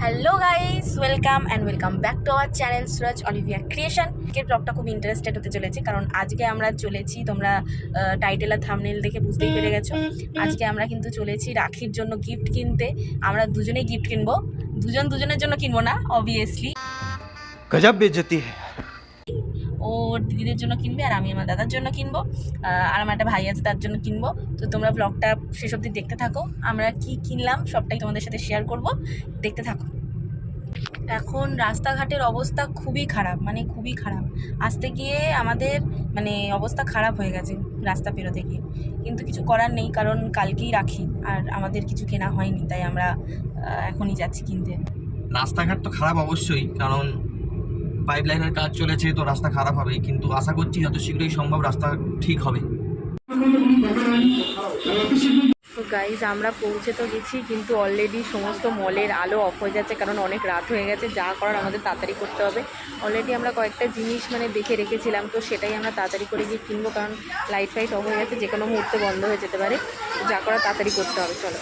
Hello guys welcome and welcome back to our channel Suraj Olivia creation আজকের ব্লগটা খুব interested হতে চলেছে কারণ আজকে আমরা চলেছি তোমরা টাইটেল আর থামনেল দেখে বুঝতেই পেরে গেছো। আজকে আমরা কিন্তু চলেছি রাখির জন্য গিফট কিনতে। আমরা দুজনেই গিফট কিনবো। দুজন দুজনের জন্য কিনবো না অবভিয়াসলি গজব বেজতি হ্যাঁ ওর দিদিদের জন্য কিনবে আর আমি আমার দাদার জন্য কিনবো। আর আমার একটা ভাই আছে তার জন্য কিনবো। তো তোমরা ব্লগটা শেষ অবধি দেখতে থাকো। আমরা কি কিনলাম সবটাই তোমাদের সাথে শেয়ার করব। দেখতে থাকো। এখন রাস্তাঘাটের অবস্থা খুবই খারাপ মানে খুবই খারাপ। আসতে গিয়ে আমাদের মানে অবস্থা খারাপ হয়ে গেছে রাস্তা পেরোতে গিয়ে। কিন্তু কিছু করার নেই, কারণ কালকেই রাখি। আর আমাদের কিছু কেনা হয়নি, তাই আমরা এখনই যাচ্ছি কিনতে। রাস্তাঘাট তো খারাপ অবশ্যই, কারণ পাইপ লাইনের কাজ চলেছে, তো রাস্তা খারাপ হবেই কিন্তু আশা করছি যত শীঘ্রই সম্ভব রাস্তা ঠিক হবে। গাইজ আমরা পৌঁছে তো গেছি, কিন্তু অলরেডি সমস্ত মলের আলো অফ হয়ে যাচ্ছে, কারণ অনেক রাত হয়ে গেছে। যা করার আমাদের তাড়াতাড়ি করতে হবে। অলরেডি আমরা কয়েকটা জিনিস মানে দেখে রেখেছিলাম, তো সেটাই আমরা তাড়াতাড়ি করে গিয়ে কিনবো, কারণ লাইট ফাইট অফ হয়ে গেছে যে কোনো মুহূর্তে বন্ধ হয়ে যেতে পারে। যা করার তাড়াতাড়ি করতে হবে, চলো।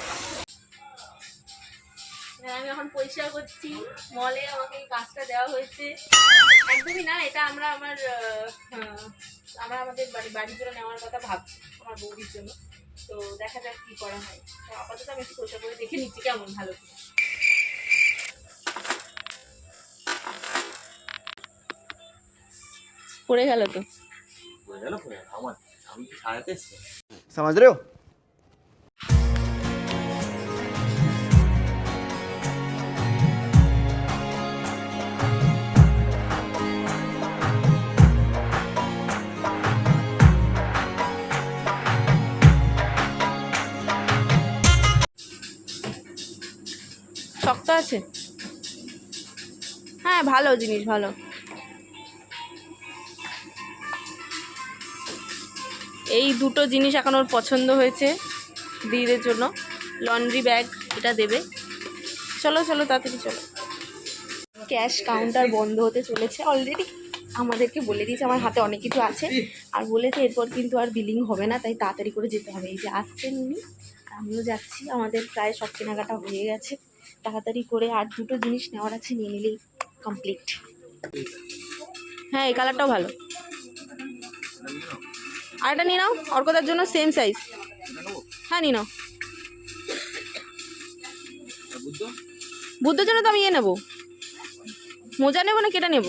হ্যাঁ, আমি এখন পরিষ্কার করছি। মলে আমাকে এই কাজটা দেওয়া হয়েছে। একদমই না এটা আমরা আমার আমরা আমাদের বাড়ি বাড়ির জন্য নেওয়ার কথা ভাবছি আমার বৌদির জন্য। তো দেখা যাক কি করা হয়। তো আপাতত আমি একটু পরিষ্কার করে দেখে নিচ্ছি কেমন ভালো পড়ে গেল তো? পড়ে গেল সমাজ রেও আছে? হ্যাঁ ভালো জিনিস, ভালো। এই দুটো জিনিস এখন ওর পছন্দ হয়েছে দিদিদের জন্য। লন্ড্রি ব্যাগ এটা দেবে। চলো চলো, তাড়াতাড়ি চলো। ক্যাশ কাউন্টার বন্ধ হতে চলেছে অলরেডি আমাদেরকে বলে দিয়েছে, আমার হাতে অনেক কিছু আছে। আর বলেছে এরপর কিন্তু আর বিলিং হবে না, তাই তাড়াতাড়ি করে যেতে হবে। এই যে আসছেন উনি আমিও যাচ্ছি। আমাদের প্রায় সব কেনাকাটা হয়ে গেছে। তাড়াতাড়ি করে আর দুটো জিনিস নেওয়ার আছে, নিয়ে নিলেই কমপ্লিট হ্যাঁ এই কালারটাও ভালো। আরেকটা নিয়ে নাও, অর্কদার জন্য সেম সাইজ হ্যাঁ নিয়ে নাও। বুদ্ধের জন্য তো আমি ইয়ে নেব। মোজা নেব না কেটা নেব?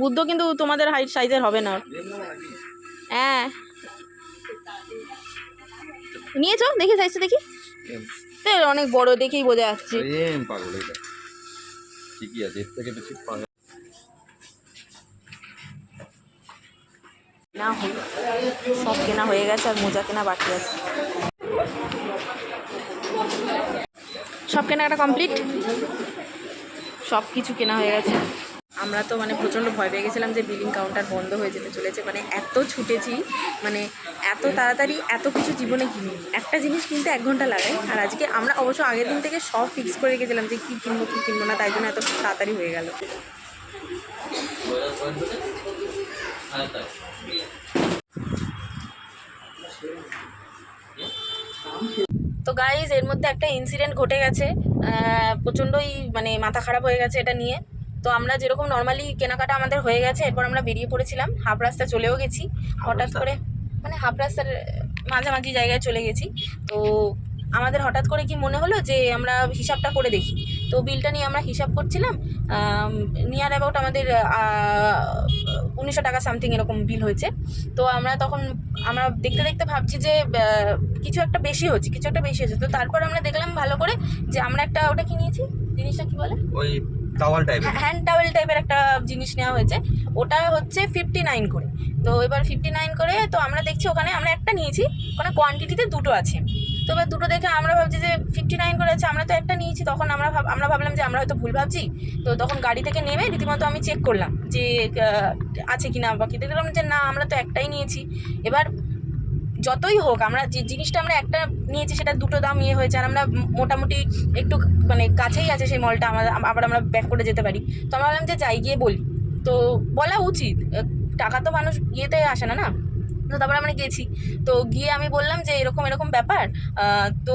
বুদ্ধ কিন্তু তোমাদের হাইট সাইজের হবে না। হ্যাঁ। নিয়েছো দেখি সাইজটা দেখি। অনেক বড় দেখেই বোঝা যাচ্ছে। ঠিকই আছে এর থেকে বেশি না সব কেনা হয়ে গেছে আর মোজা কেনা বাকি আছে। সব কেনাকাটা কমপ্লিট? সব কিছু কেনা হয়ে গেছে। আমরা তো মানে প্রচণ্ড ভয় পেয়ে গেছিলাম যে বিলিং কাউন্টার বন্ধ হয়ে যেতে চলেছে। মানে এত ছুটেছি মানে এত তাড়াতাড়ি এত কিছু জীবনে কিনি একটা জিনিস কিনতে এক ঘণ্টা লাগায় আর আজকে আমরা অবশ্য আগের দিন থেকে সব ফিক্স করে গেছিলাম যে কী কিনবো কী কিনবো না, তাই জন্য এত তাড়াতাড়ি হয়ে গেল। তো গাইজ এর মধ্যে একটা ইনসিডেন্ট ঘটে গেছে। প্রচণ্ডই মানে মাথা খারাপ হয়ে গেছে এটা নিয়ে। তো আমরা যেরকম নর্মালি কেনাকাটা আমাদের হয়ে গেছে এরপর আমরা বেরিয়ে পড়েছিলাম হাফ রাস্তা চলেও গেছি। হঠাৎ করে মানে হাফ রাস্তার মাঝামাঝি জায়গায় চলে গেছি। তো আমাদের হঠাৎ করে কি মনে হলো যে আমরা হিসাবটা করে দেখি? তো বিলটা নিয়ে আমরা হিসাব করছিলাম নিয়ার অ্যাবাউট আমাদের উনিশশো টাকা সামথিং এরকম বিল হয়েছে। তো আমরা তখন আমরা দেখতে দেখতে ভাবছি যে কিছু একটা বেশি হচ্ছে কিছু একটা বেশি হচ্ছে। তো তারপর আমরা দেখলাম ভালো করে যে আমরা একটা ওটা কি নিয়েছি? জিনিসটা কি বলে? ওই টাওয়াল টাইপের হ্যান্ড টাওয়েল টাইপের একটা জিনিস নেওয়া হয়েছে। ওটা হচ্ছে ফিফটি নাইন করে। তো এবার ফিফটি নাইন করে, তো আমরা দেখছি ওখানে আমরা একটা নিয়েছি, ওখানে কোয়ান্টিটিতে দুটো আছে। তো এবার দুটো দেখে আমরা ভাবছি যে ফিফটি নাইন করে আছে, আমরা তো একটা নিয়েছি, তখন আমরা আমরা ভাবলাম যে আমরা হয়তো ভুল ভাবছি। তো তখন গাড়ি থেকে নেমে রীতিমতো আমি চেক করলাম যে আছে কি না বাকি দেখলাম যে না, আমরা তো একটাই নিয়েছি। এবার যতই হোক, আমরা যে জিনিসটা আমরা একটা নিয়েছি সেটা দুটো দাম ইয়ে হয়েছে, আর আমরা মোটামুটি একটু মানে কাছেই আছে সেই মলটা আমাদের আবার আমরা ব্যাক করে যেতে পারি। তো আমরা ভাবলাম যে যাই, গিয়ে বলি। তো বলা উচিত টাকা তো মানুষ ইয়েতে আসে না না? তো তারপরে আমরা গেছি। তো গিয়ে আমি বললাম যে এরকম এরকম ব্যাপার তো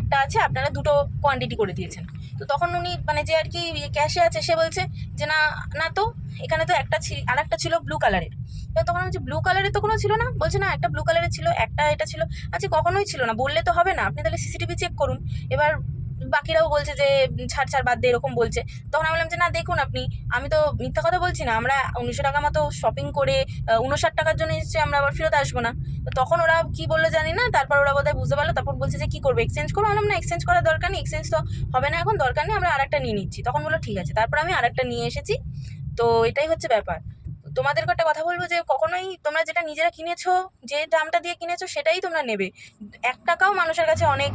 একটা আছে, আপনারা দুটো কোয়ান্টিটি করে দিয়েছেন। তো তখন উনি মানে যে আর কি ক্যাশে আছে, সে বলছে যে না না তো, এখানে তো একটা আর একটা ছিল ব্লু কালারের তখন আমি ব্লু কালারের তো কোনো ছিল না? বলছে, না, একটা ব্লু কালারের ছিল, একটা এটা ছিল। আচ্ছা কখনোই ছিল না, বললে তো হবে না। আপনি তাহলে সিসিটিভি চেক করুন। এবার বাকিরাও বলছে যে, ছাড় ছাড়, বাদ দিয়ে এরকম বলছে। তখন আমি বললাম যে, না, দেখুন আপনি, আমি তো মিথ্যা কথা বলছি না, আমরা উনিশশো টাকা মতো শপিং করে উনষাট টাকার জন্য নিশ্চয়ই আমরা আবার ফেরত আসব না। তখন ওরা কি বলল জানি না, তারপর ওরা বোধহয় বুঝতে পারল, তারপর বলছে যে, কী করব এক্সচেঞ্জ করব? বললাম, না এক্সচেঞ্জ করার দরকার নেই এক্সচেঞ্জ তো হবে না এখন, দরকার নেই, আমরা আরেকটা নিয়ে নিচ্ছি। তখন বলল, ঠিক আছে। তারপর আমি আরেকটা নিয়ে এসেছি। তো এটাই হচ্ছে ব্যাপার। তোমাদেরকে একটা কথা বলব যে কখনোই তোমরা যেটা নিজেরা কিনেছো, যে দামটা দিয়ে কিনেছো সেটাই তোমরা নেবে। এক টাকাও মানুষের কাছে অনেক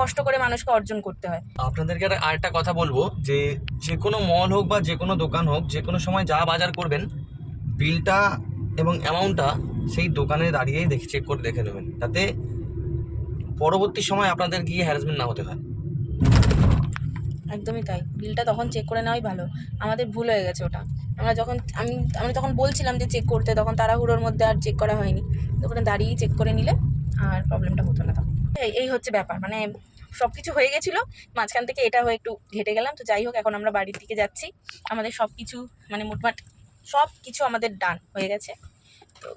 কষ্ট করে মানুষকে অর্জন করতে হয়। আপনাদেরকে আর আরেকটা কথা বলব যে যে কোনো মল হোক বা যে কোনো দোকান হোক, যে কোনো সময় যা বাজার করবেন বিলটা এবং অ্যামাউন্টটা সেই দোকানে দাঁড়িয়েই দেখে চেক করে দেখে নেবেন। যাতে পরবর্তী সময় আপনাদের গিয়ে হ্যারাসমেন্ট না হতে হয়। একদমই তাই। বিলটা তখন চেক করে নেওয়াই ভালো। আমাদের ভুল হয়ে গেছে ওটা। আমরা যখন, আমি আমি তখন বলছিলাম যে চেক করতে, তখন তাড়াহুড়োর মধ্যে আর চেক করা হয়নি। ওখানে দাঁড়িয়েই চেক করে নিলে আর প্রবলেমটা হতো না তখন। এই এই হচ্ছে ব্যাপার। মানে সব কিছু হয়ে গেছিল। মাঝখান থেকে এটা হয়ে একটু ঘেটে গেলাম। তো যাই হোক, এখন আমরা বাড়ির দিকে যাচ্ছি। আমাদের সব কিছু মানে মোটমাট সব কিছু আমাদের ডান হয়ে গেছে। তো